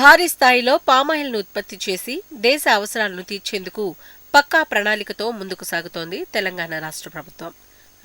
భారీ స్థాయిలో పామాయిల్ను ఉత్పత్తి చేసి దేశ అవసరాలను తీర్చేందుకు పక్కా ప్రణాళికతో ముందుకు సాగుతోంది తెలంగాణ రాష్ట్ర ప్రభుత్వం.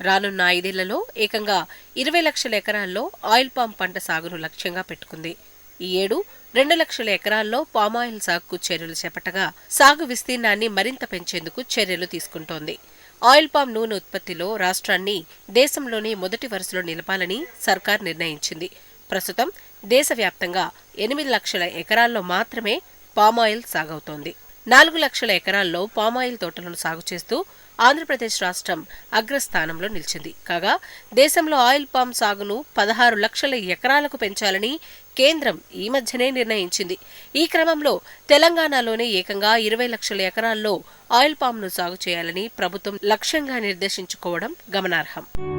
రానున్న ఐదేళ్ళలో ఏకంగా ఇరవై లక్షల ఎకరాల్లో ఆయిల్ పామ్ పంట సాగును లక్ష్యంగా పెట్టుకుంది. ఈ ఏడు రెండు లక్షల ఎకరాల్లో పామాయిల్ సాగుకు చర్యలు చేపట్టగా సాగు విస్తీర్ణాన్ని మరింత పెంచేందుకు చర్యలు తీసుకుంటోంది. ఆయిల్ పామ్ నూనె ఉత్పత్తిలో రాష్ట్రాన్ని దేశంలోనే మొదటి వరుసలో నిలపాలని సర్కార్ నిర్ణయించింది. ప్రస్తుతం దేశవ్యాప్తంగా ఎనిమిది లక్షల ఎకరాల్లో మాత్రమే పామాయిల్ సాగవుతోంది. నాలుగు లక్షల ఎకరాల్లో పామాయిల్ తోటలను సాగు చేస్తూ ఆంధ్రప్రదేశ్ రాష్ట్రం అగ్రస్థానంలో నిలిచింది. కాగా దేశంలో ఆయిల్ పామ్ సాగును పదహారు లక్షల ఎకరాలకు పెంచాలని కేంద్రం ఈ మధ్యనే నిర్ణయించింది. ఈ క్రమంలో తెలంగాణలోనే ఏకంగా ఇరవై లక్షల ఎకరాల్లో ఆయిల్ పామ్ను సాగు చేయాలని ప్రభుత్వం లక్ష్యంగా నిర్దేశించుకోవడం గమనార్హం.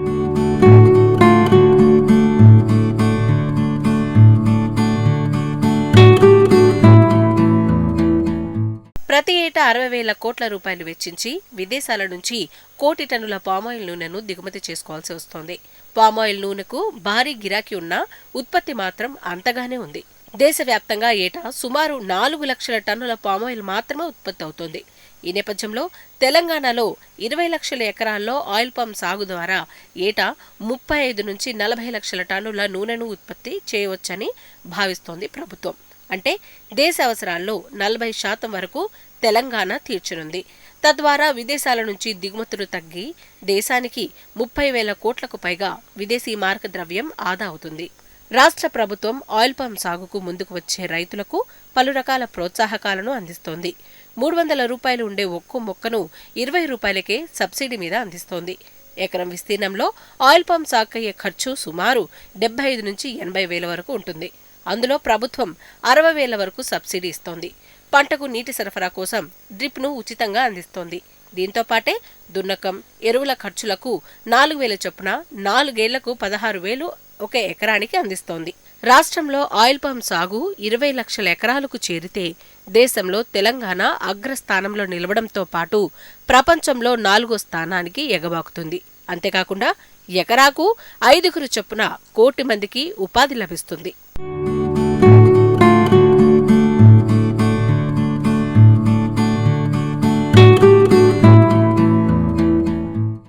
ప్రతి ఏటా అరవై వేల కోట్ల రూపాయలు వెచ్చించి విదేశాల నుంచి కోటి టన్నుల పామాయిల్ నూనెను దిగుమతి చేసుకోవాల్సి వస్తోంది. పామాయిల్ నూనెకు భారీ గిరాకీ ఉన్నా ఉత్పత్తి మాత్రం అంతగానే ఉంది. దేశవ్యాప్తంగా ఏటా సుమారు నాలుగు లక్షల టన్నుల పామాయిల్ మాత్రమే ఉత్పత్తి అవుతోంది. ఈ నేపథ్యంలో తెలంగాణలో ఇరవై లక్షల ఎకరాల్లో ఆయిల్ పామ్ సాగు ద్వారా ఏటా ముప్పై ఐదు నుంచి నలభై లక్షల టన్నుల నూనెను ఉత్పత్తి చేయవచ్చని భావిస్తోంది ప్రభుత్వం. అంటే దేశ అవసరాల్లో నలభై శాతం వరకు తెలంగాణ తీర్చనుంది. తద్వారా విదేశాల నుంచి దిగుమతులు తగ్గి దేశానికి ముప్పై వేల కోట్లకు పైగా విదేశీ మార్క ద్రవ్యం ఆదా అవుతుంది. రాష్ట్ర ప్రభుత్వం ఆయిల్ పామ్ సాగుకు ముందుకు వచ్చే రైతులకు పలు రకాల ప్రోత్సాహకాలను అందిస్తోంది. మూడు వందల రూపాయలు ఉండే ఒక్కో మొక్కను ఇరవై రూపాయలకే సబ్సిడీ మీద అందిస్తోంది. ఎకరం విస్తీర్ణంలో ఆయిల్ పామ్ సాగయ్యే ఖర్చు సుమారు డెబ్బై ఐదు నుంచి ఎనభై వేల వరకు ఉంటుంది. అందులో ప్రభుత్వం అరవై వేల వరకు సబ్సిడీ ఇస్తోంది. పంటకు నీటి సరఫరా కోసం డ్రిప్ను ఉచితంగా అందిస్తోంది. దీంతో పాటే దున్నకం ఎరువుల ఖర్చులకు నాలుగు వేల చొప్పున నాలుగేళ్ళకు పదహారు వేలు ఒక ఎకరానికి అందిస్తోంది. రాష్ట్రంలో ఆయిల్ పామ్ సాగు ఇరవై లక్షల ఎకరాలకు చేరితే దేశంలో తెలంగాణ అగ్రస్థానంలో నిలవడంతో పాటు ప్రపంచంలో నాలుగో స్థానానికి ఎగబాకుతుంది. అంతేకాకుండా ఎకరాకు ఐదుగురు చొప్పున కోటి మందికి ఉపాధి లభిస్తుంది.